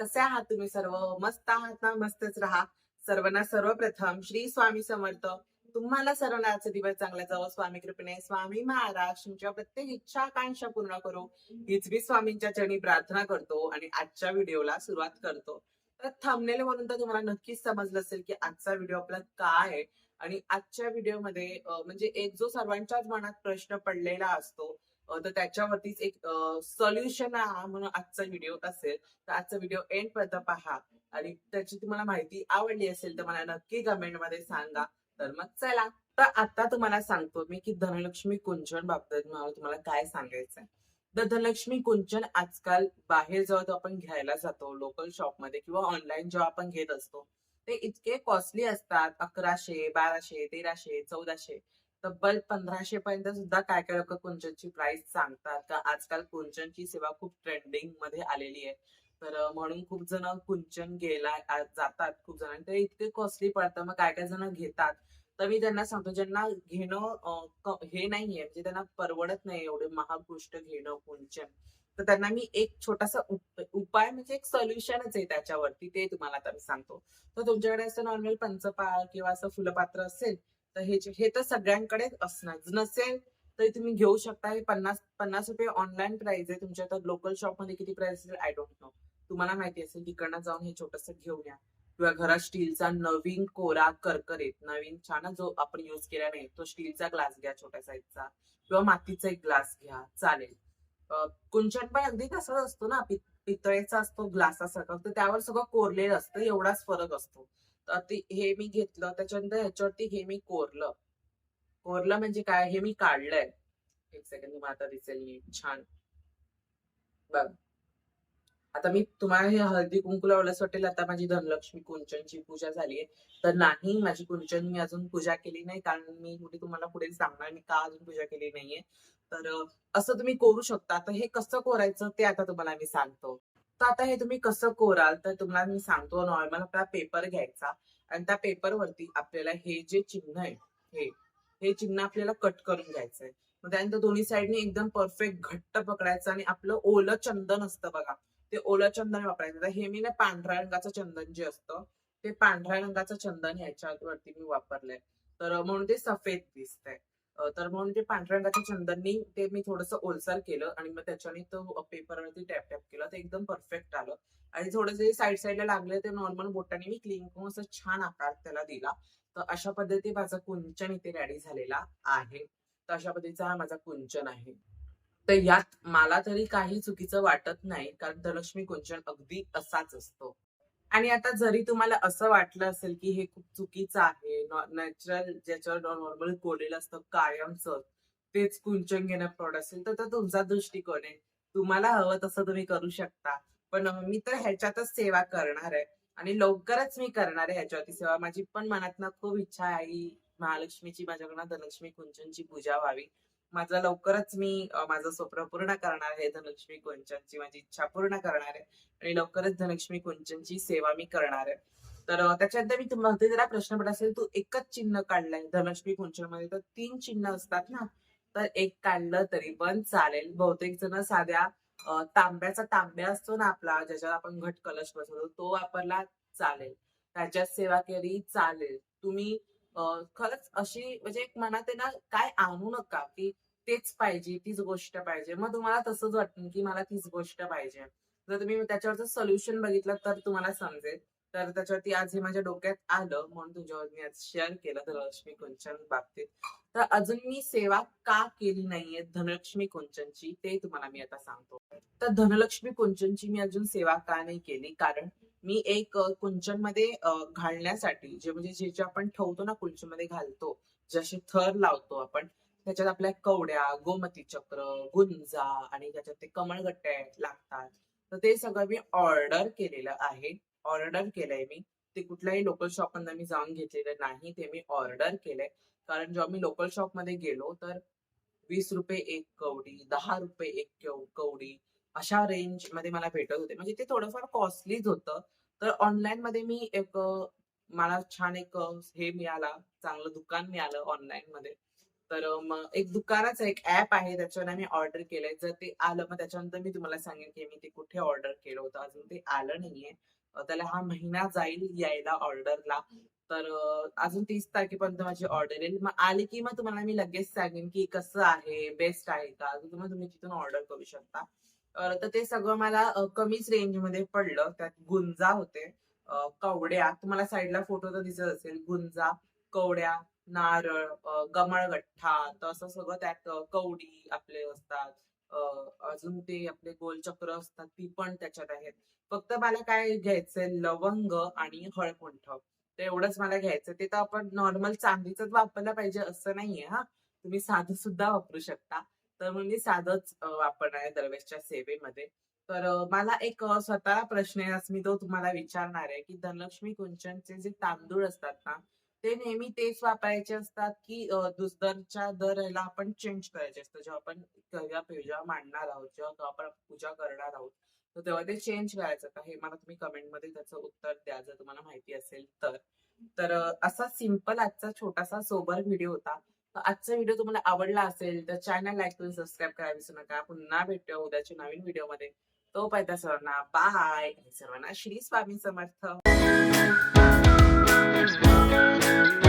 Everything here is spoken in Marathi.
कसे आहात तुम्ही सर्व? मस्त आहात ना? मस्तच राहा. सर्वांना सर्वप्रथम श्री स्वामी समर्थ. तुम्हाला सर्वांना आजचा दिवस चांगला जावं. स्वामी कृपेने स्वामी महाराज तुमच्या प्रत्येक इच्छा आकांक्षा पूर्ण करू. हीच मी स्वामींच्या चरणी प्रार्थना करतो आणि आजच्या व्हिडिओला सुरुवात करतो. तर थंबनेल म्हणून तर तुम्हाला नक्कीच समजलं असेल की आजचा व्हिडिओ आपला काय आहे. आणि आजच्या व्हिडिओमध्ये म्हणजे एक जो सर्वांच्याच मनात प्रश्न पडलेला असतो तर त्याच्यावरतीच एक सोल्युशन म्हणून आजचा व्हिडिओ असेल तर आजचा व्हिडिओ एंड पर्यंत पहा. आणि त्याची तुम्हाला माहिती आवडली असेल तर मला नक्की कमेंटमध्ये सांगा. तर मग चला. तर आता तुम्हाला सांगतो मी की धनलक्ष्मी कुंचन बाबतीत मला तुम्हाला काय सांगायचंय. तर धनलक्ष्मी कुंचन आजकाल बाहेर जेव्हा आपण घ्यायला जातो लोकल शॉपमध्ये किंवा ऑनलाईन जेव्हा आपण घेत असतो ते इतके कॉस्टली असतात. अकराशे बाराशे तेराशे चौदाशे. तब्बल पंधराशे पर्यंत सुद्धा काय काय लोक कुंचनची प्राइस सांगतात? का आजकाल कुंचनची सेवा खूप ट्रेंडिंगमध्ये आलेली आहे. तर म्हणून खूप जण कुंचन गेला जातात खूप जण ते इतके कॉस्टली पडतं. मग काय काय जण घेतात? तर मी त्यांना सांगतो ज्यांना घेणं हे नाहीये म्हणजे त्यांना परवडत नाही एवढे महाग गोष्ट घेणं कुंचन. तर त्यांना मी एक छोटासा उपाय म्हणजे एक सोल्युशनच आहे त्याच्यावरती. ते तुम्हाला आता मी सांगतो. तर तुमच्याकडे असं नॉर्मल पंचपाळ किंवा असं फुलपात्र असेल तर हे हे तर सगळ्यांकडेच असणार. नसेल तरी तुम्ही घेऊ शकता. हे पन्नास पन्नास रुपये ऑनलाईन प्राइस आहे. तुमच्या तर लोकल शॉपमध्ये किती प्राइस असेल आय डोंट नो तुम्हाला माहिती असेल तिकडनं जाऊन हे छोटस घेऊन या. किंवा घरात स्टीलचा नवीन कोरा करकरीत नवीन छान जो आपण युज केला नाही तो स्टीलचा ग्लास घ्या छोट्या साईजचा किंवा मातीचा एक ग्लास घ्या. चालेल. कुंचन पण अगदी तसाच असतो ना. पितळेचा असतो ग्लासासारखा तर त्यावर सगळं कोरलेलं असतं. एवढाच फरक असतो. हे मी घेतलं. त्याच्यानंतर ह्याच्यावरती हे मी कोरलं. कोरलं म्हणजे काय? हे मी काढलंय. एक सेकंड तुम्हाला आता दिसेल नीट. छान. बघ. आता मी तुम्हाला हे हळदी कुंकू लावल्यास वाटेल. आता माझी धनलक्ष्मी कुंचनची पूजा झालीये. तर नाही माझी कुंचन मी अजून पूजा केली नाही. कारण मी कुठे तुम्हाला पुढे सांगणार मी का अजून पूजा केली नाहीये. तर असं तुम्ही कोरू शकता. तर हे कसं कोरायचं ते आता तुम्हाला मी सांगतो. तर आता हे तुम्ही कसं कोराल? तर तुम्हाला मी सांगतो नॉर्मल आपला पेपर घ्यायचा. आणि त्या पेपरवरती आपल्याला हे जे चिन्ह आहे हे हे चिन्ह आपल्याला कट करून घ्यायचंय. मग त्यानंतर दोन्ही साईडने एकदम परफेक्ट घट्ट पकडायचं आणि आपलं ओलं चंदन असतं बघा. ते ओलं चंदन वापरायचं. हे मी ना पांढऱ्या रंगाचं चंदन जे असतं ते पांढऱ्या रंगाचं चंदन ह्याच्यावरती मी वापरलंय. तर म्हणून ते सफेद दिसतंय. तर म्हणून ते पांढऱ्या रंगाच्या चंदननी ते मी थोडस ओलसर केलं आणि मग त्याच्याने तो पेपरवरती टॅप टॅप केलं. ते एकदम परफेक्ट आलं. आणि थोडंसं साईड साईडला लागले ते नॉर्मल बोटाने मी क्लीन करून असं छान आकार त्याला दिला. तर अशा पद्धती माझा कुंचन इथे रेडी झालेला आहे. तर अशा पद्धतीचा हा माझा कुंचन आहे. तर यात मला तरी काही चुकीचं वाटत नाही कारण धनलक्ष्मी कुंचन अगदी असाच असतो. आणि आता जरी तुम्हाला असं वाटलं असेल की हे खूप चुकीचं आहे नॅचरल ज्याच्यावर नॉर्मल कोरलेलं असतं कायमचं तेच कुंचन घेणं प्रॉड असेल तर तुमचा दृष्टिकोन आहे. तुम्हाला हवं तसं तुम्ही करू शकता. पण मी तर ह्याच्यातच सेवा करणार आहे आणि लवकरच मी करणार आहे ह्याच्यावरती सेवा. माझी पण मनातनं खूप इच्छा आहे महालक्ष्मीची माझ्याकडनं धनलक्ष्मी कुंचनची पूजा व्हावी. माझं लवकरच मी माझं स्वप्न पूर्ण करणार आहे धनलक्ष्मी कुंचनची माझी इच्छा पूर्ण करणार आहे आणि लवकरच धनलक्ष्मी कुंचनची सेवा मी करणार आहे. तर त्याच्यात त्याच्यानंतर मी तुम्हाला जरा प्रश्न पडत असेल तू एकच चिन्ह काढलंय धनलक्ष्मी कुंचनमध्ये तर तीन चिन्ह असतात ना? तर एक काढलं तरी पण चालेल. बहुतेक जण साध्या तांब्याचा तांब्या असतो ना आपला ज्याच्यात आपण घट कलश बसवतो तो वापरला चालेल. त्याच्यात सेवा केली चालेल. तुम्ही खरंच अशी म्हणजे एक मनात आहे ना काय आणू नका की तेच पाहिजे तीच गोष्ट पाहिजे. मग तुम्हाला तसंच वाटतं की मला तीच गोष्ट पाहिजे. जर तुम्ही त्याच्यावरचं सोल्युशन बघितलं तर तुम्हाला समजेल. तर त्याच्यावरती आज हे माझ्या डोक्यात आलं म्हणून तुझ्यावर मी आज शेअर केलं धनलक्ष्मी कुंचन बाबतीत. तर अजून मी सेवा का केली नाहीये धनलक्ष्मी कुंचनची ते तुम्हाला मी आता सांगतो. तर धनलक्ष्मी कुंचनची मी अजून सेवा का नाही केली? कारण मी एक कुंचनमध्ये घालण्यासाठी जे म्हणजे जे जे आपण ठेवतो ना कुंचनमध्ये घालतो जसे थर लावतो आपण त्याच्यात आपल्या कवड्या गोमती चक्र गुंजा आणि त्याच्यात ते कमळगट्टे लागतात. तर ते सगळं मी ऑर्डर केलेलं आहे. ऑर्डर केलंय मी. ते कुठल्याही लोकल शॉप मी जाऊन घेतलेलं नाही ते मी ऑर्डर केलंय. कारण जेव्हा मी लोकल शॉपमध्ये गेलो तर वीस रुपये एक कवडी दहा रुपये एक कवडी अशा रेंजमध्ये मला भेटत होते. म्हणजे ते थोडंफार कॉस्टलीच होतं. तर ऑनलाईन मध्ये मी एक मला छान एक हे मिळाला चांगलं दुकान मिळालं ऑनलाईन मध्ये. तर मग एक दुकानाचं एक ऍप आहे त्याच्यावर मी ऑर्डर केलंय. जर ते आलं मग त्याच्यानंतर मी तुम्हाला सांगेन की मी ते कुठे ऑर्डर केलं होतं. अजून ते आलं नाहीये. त्याला हा महिना जाईल यायला ऑर्डरला तर अजून तीस तारखेपर्यंत माझी ऑर्डर येईल. मग आली की मग तुम्हाला मी लगेच सांगेन की कसं आहे बेस्ट आहे का? अजून तुम्ही तुम्ही तिथून ऑर्डर करू शकता. तर ते सगळं मला कमीच रेंजमध्ये पडलं. त्यात गुंजा होते. कवड्या. तुम्हाला साईडला फोटो तर दिसत असेल. गुंजा. कवड्या नारळ अ, गमाळगठ्ठा तर असं सगळं त्यात कवडी आपले असतात. अजून ते आपले गोलचक्र असतात ती पण त्याच्यात आहेत. फक्त मला काय घ्यायचंय लवंग आणि हळकुंठ. तर एवढंच मला घ्यायचं ते तर आपण नॉर्मल चांदीचंच वापरलं पाहिजे असं नाहीये हा. तुम्ही साधं सुद्धा वापरू शकता. तर मग मी साधंच वापरणार आहे दरवेळेसच्या सेवेमध्ये. तर मला एक स्वतः प्रश्न आहे मी तो तुम्हाला विचारणार आहे की धनलक्ष्मी कुंचनचे जे तांदूळ असतात ना ते नेहमी तेच वापरायचे असतात की अ, दुस- दरच्या आपण चेंज करायचे असतं जेव्हा आपण कव्या पेजा मांडणार आहोत जेव्हा आपण पूजा करणार आहोत तर तेव्हा ते चेंज करायचं. का हे मला तुम्ही कमेंटमध्ये त्याचं उत्तर द्या जर तुम्हाला माहिती असेल तर. तर असा सिंपल आजचा छोटासा सोबर व्हिडिओ होता. आजचा व्हिडिओ तुम्हाला आवडला असेल तर चॅनल लाईक करून सबस्क्राईब करायला विसरू नका. पुन्हा भेटूया उद्याच्या नवीन व्हिडिओमध्ये. तो पाहिजे सर्वांना बाय सर्वांना श्री स्वामी समर्थ. Música